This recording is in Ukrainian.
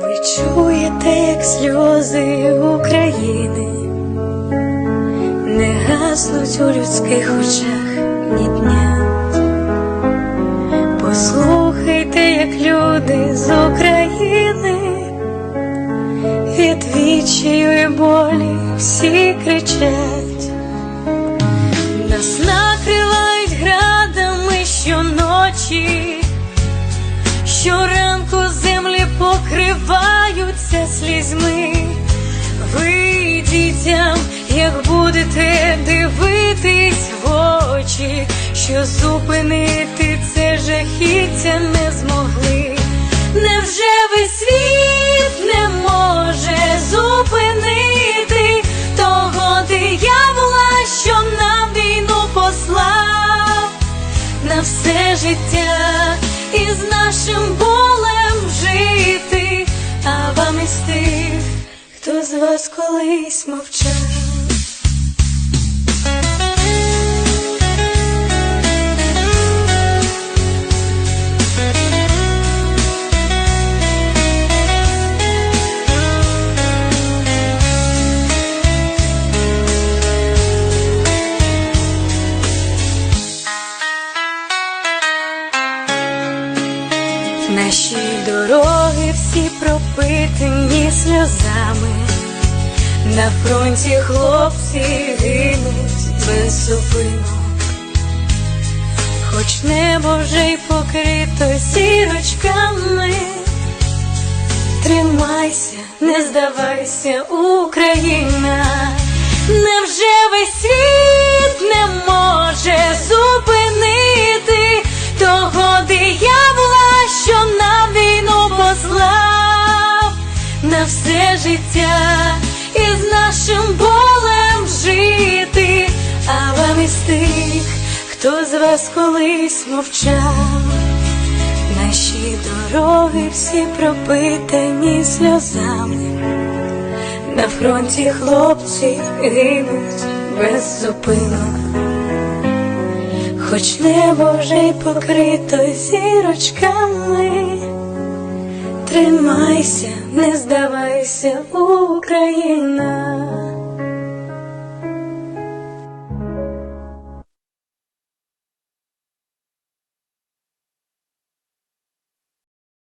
Ви чуєте, як сльози України не гаснуть у людських очах ні дня. Послухайте, як люди з України від відчаю і болі всі кричать. Нас накривають градами щоночі, щоранку покриваються слізьми. Ви дітям, як будете дивитись в очі, що зупинити це жахіття не змогли. Невже весь світ не може зупинити того диявола, що нам війну послав? на все життя і з нашим болем колись мовчав. Наші дороги всі пропитані сльозами, на фронті хлопці гинуть без зупинок, хоч небо вже й покрито сірочками. Тримайся, не здавайся, Україна, невже весь світ не може зупинити того диявола, що нам війну послав на все життя і з нашим болем жити, а вам із тих, хто з вас колись мовчав. Наші дороги всі пропитані сльозами, на фронті хлопці гинуть без зупинок, хоч небо вже й покрито зірочками. Тримайся, не здавайся, Україна.